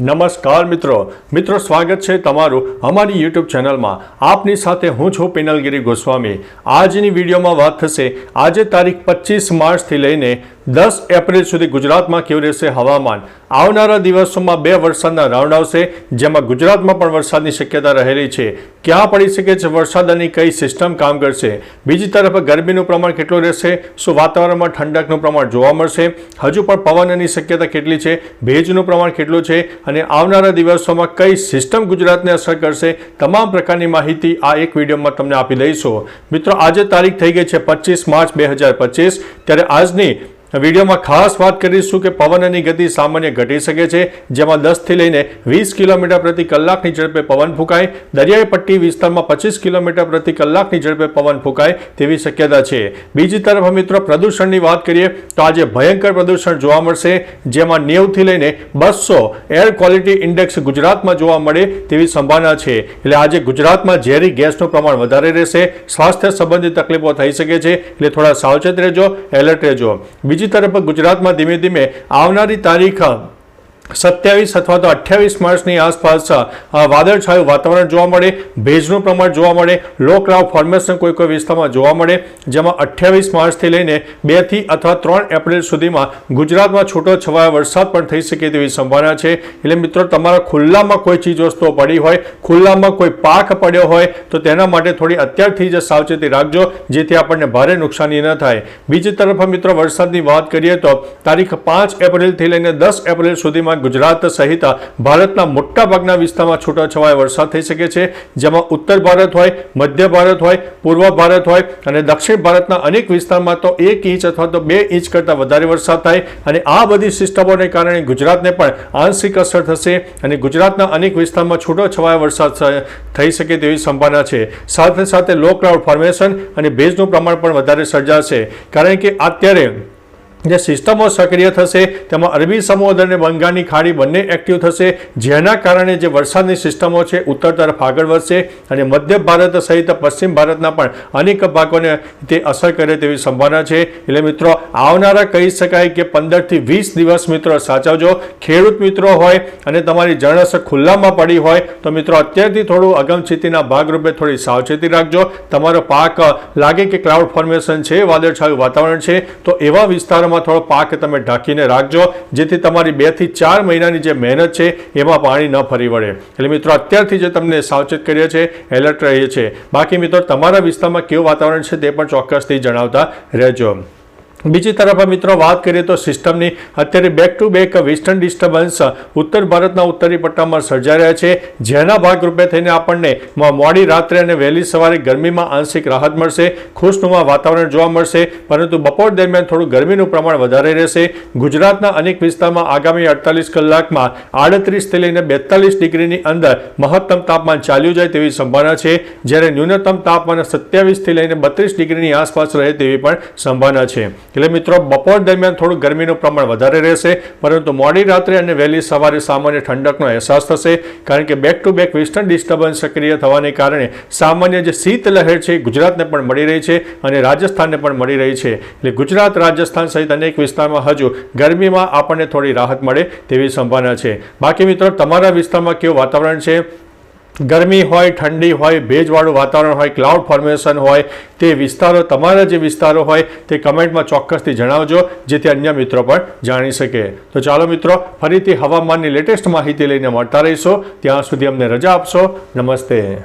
નમસ્કાર મિત્રો. મિત્રો, સ્વાગત છે તમારું અમારી યુટ્યુબ ચેનલમાં. આપની સાથે હું છું પિનલગીરી ગોસ્વામી. આજની વિડીયોમાં વાત થશે આજે તારીખ પચીસ માર્ચથી લઈને દસ એપ્રિલ સુધી ગુજરાતમાં કેવું રહેશે હવામાન? આવનારા દિવસોમાં બે વરસાદના રાઉન્ડ આવશે, જેમાં ગુજરાતમાં પણ વરસાદની શક્યતા રહેલી છે. ક્યાં પડી શકે છે વરસાદ અને કઈ સિસ્ટમ કામ કરશે? બીજી તરફ ગરમીનું પ્રમાણ કેટલું રહેશે? શું વાતાવરણમાં ઠંડકનું પ્રમાણ જોવા મળશે? હજુ પણ પવનની શક્યતા કેટલી છે? ભેજનું પ્રમાણ કેટલું છે? અને આવનારા દિવસોમાં કઈ સિસ્ટમ ગુજરાતને અસર કરશે? તમામ પ્રકારની માહિતી આ એક વિડીયોમાં તમને આપી દઈશું. મિત્રો, આજે તારીખ થઈ ગઈ છે પચીસ માર્ચ બે ત્યારે આજની વિડીયોમાં ખાસ વાત કરીશું કે પવનની ગતિ સામાન્ય ઘટી શકે છે, જેમાં દસથી લઈને વીસ કિલોમીટર પ્રતિ કલાકની ઝડપે પવન ફૂંકાય. દરિયાઈ પટ્ટી વિસ્તારમાં પચીસ કિલોમીટર પ્રતિ કલાકની ઝડપે પવન ફૂંકાય તેવી શક્યતા છે. બીજી તરફ મિત્રો પ્રદૂષણની વાત કરીએ, તો આજે ભયંકર પ્રદૂષણ જોવા મળશે, જેમાં નેવથી લઈને બસો એર ક્વોલિટી ઇન્ડેક્સ ગુજરાતમાં જોવા મળે તેવી સંભાવના છે. એટલે આજે ગુજરાતમાં ઝેરી ગેસનું પ્રમાણ વધારે રહેશે, સ્વાસ્થ્ય સંબંધિત તકલીફો થઈ શકે છે, એટલે થોડા સાવચેત રહેજો, એલર્ટ રહેજો. બીજી તરફ ગુજરાતમાં ધીમે ધીમે આવનારી તારીખ સત્યાવીસ અથવા તો અઠ્યાવીસ માર્ચની આસપાસ વાદળછાયું વાતાવરણ જોવા મળે, ભેજનું પ્રમાણ જોવા મળે લો ક્લાઉડ ફોર્મેશન કોઈ કોઈ વિસ્તારમાં જોવા મળે, જેમાં અઠ્યાવીસ માર્ચથી લઈને બેથી અથવા ત્રણ એપ્રિલ સુધીમાં ગુજરાતમાં છૂટો છવાયો વરસાદ પણ થઈ શકે તેવી સંભાવના છે. એટલે મિત્રો, તમારા ખુલ્લામાં કોઈ ચીજ વસ્તુઓ પડી હોય, ખુલ્લામાં કોઈ પાક પડ્યો હોય, તો તેના માટે થોડી અત્યારથી જ સાવચેતી રાખજો, જેથી આપણને ભારે નુકસાની ન થાય. બીજી તરફ મિત્રો, વરસાદની વાત કરીએ તો તારીખ પાંચ એપ્રિલથી લઈને દસ એપ્રિલ સુધીમાં ગુજરાત સહિત ભારતના મોટાભાગના વિસ્તારમાં છૂટાછવાયા વરસાદ થઈ શકે છે, જેમાં ઉત્તર ભારત હોય, મધ્ય ભારત હોય, પૂર્વ ભારત હોય અને દક્ષિણ ભારતના અનેક વિસ્તારમાં તો એક ઇંચ અથવા તો બે ઇંચ કરતાં વધારે વરસાદ થાય અને આ બધી સિસ્ટમોને કારણે ગુજરાતને પણ આંશિક અસર થશે અને ગુજરાતના અનેક વિસ્તારમાં છૂટો છવાયો વરસાદ થઈ શકે તેવી સંભાવના છે. સાથે સાથે લો ક્લાઉડ ફોર્મેશન અને ભેજનું પ્રમાણ પણ વધારે સર્જાશે. કારણ કે અત્યારે જે સિસ્ટમો સક્રિય થશે, તેમાં અરબી સમુદ્ર અને બંગાળની ખાડી બંને એક્ટિવ થશે. જેના કારણે જે વરસાદની સિસ્ટમો છે, ઉત્તર તરફ આગળ વધશે અને મધ્ય ભારત સહિત પશ્ચિમ ભારતના પણ અનેક ભાગોને તે અસર કરે તેવી સંભાવના છે. એટલે મિત્રો, આવનારા કહી શકાય કે પંદરથી વીસ દિવસ મિત્રો સાચવજો. ખેડૂત મિત્રો હોય અને તમારી જણસ ખુલ્લામાં પડી હોય, તો મિત્રો અત્યારથી થોડું અગમચેતીના ભાગરૂપે થોડી સાવચેતી રાખજો. તમારો પાક લાગે કે ક્લાઉડ ફોર્મેશન છે, વાદળછાયું વાતાવરણ છે, તો એવા વિસ્તારોમાં થોડો પાક તમે ઢાંકીને રાખજો, જેથી તમારી બેથી ચાર મહિનાની જે મહેનત છે, એમાં પાણી ન ફરી વળે. એટલે મિત્રો, અત્યારથી જે તમને સાવચેત કરીએ છીએ, એલર્ટ રહીએ છીએ. બાકી મિત્રો, તમારા વિસ્તારમાં કેવું વાતાવરણ છે તે પણ ચોક્કસથી જણાવતા રહેજો. બીજી તરફ મિત્રો વાત કરીએ તો સિસ્ટમની, અત્યારે back to back western disturbance ઉત્તર ભારતના ઉત્તરી પટ્ટામાં સર્જાઈ રહ્યા છે. જેના ભાગરૂપે થઈને આપણને મોડી રાત્રે અને વહેલી સવારે ગરમીમાં આંશિક રાહત મળશે, ખુશનુમા વાતાવરણ જોવા મળશે, પરંતુ બપોર દરમિયાન થોડું ગરમીનું પ્રમાણ વધારે રહેશે. ગુજરાતના અનેક વિસ્તારમાં આગામી અડતાલીસ કલાકમાં આડત્રીસથી લઈને બેતાલીસ ડિગ્રીની અંદર મહત્તમ તાપમાન ચાલ્યું જાય તેવી સંભાવના છે. જ્યારે ન્યૂનતમ તાપમાન સત્યાવીસથી લઈને બત્રીસ ડિગ્રીની આસપાસ રહે તેવી પણ સંભાવના છે. એટલે મિત્રો, બપોર દરમિયાન થોડું ગરમીનું પ્રમાણ વધારે રહેશે, પરંતુ મોડી રાત્રે અને વહેલી સવારે સામાન્ય ઠંડકનો અહેસાસ થશે, કારણ કે back to back western disturbance સક્રિય થવાને કારણે સામાન્ય જે શીત લહેર છે ગુજરાતને પણ મળી રહી છે અને રાજસ્થાનને પણ મળી રહી છે. એટલે ગુજરાત, રાજસ્થાન સહિત અનેક વિસ્તારમાં હજુ ગરમીમાં આપણને થોડી રાહત મળે તેવી સંભાવના છે. બાકી મિત્રો, તમારા વિસ્તારમાં કેવું વાતાવરણ છે? ગરમી હોય, ઠંડી હોય, ભેજવાળું વાતાવરણ હોય ક્લાઉડ ફોર્મેશન હોય, તે વિસ્તારો, તમારા જે વિસ્તારો હોય, તે કમેન્ટમાં ચોક્કસથી જણાવજો, જેથી અન્ય મિત્રો પણ જાણી શકે. તો ચાલો મિત્રો, ફરીથી હવામાનની લેટેસ્ટ માહિતી લઈને મળતા રહીશો. ત્યાં સુધી અમને રજા આપશો. નમસ્તે.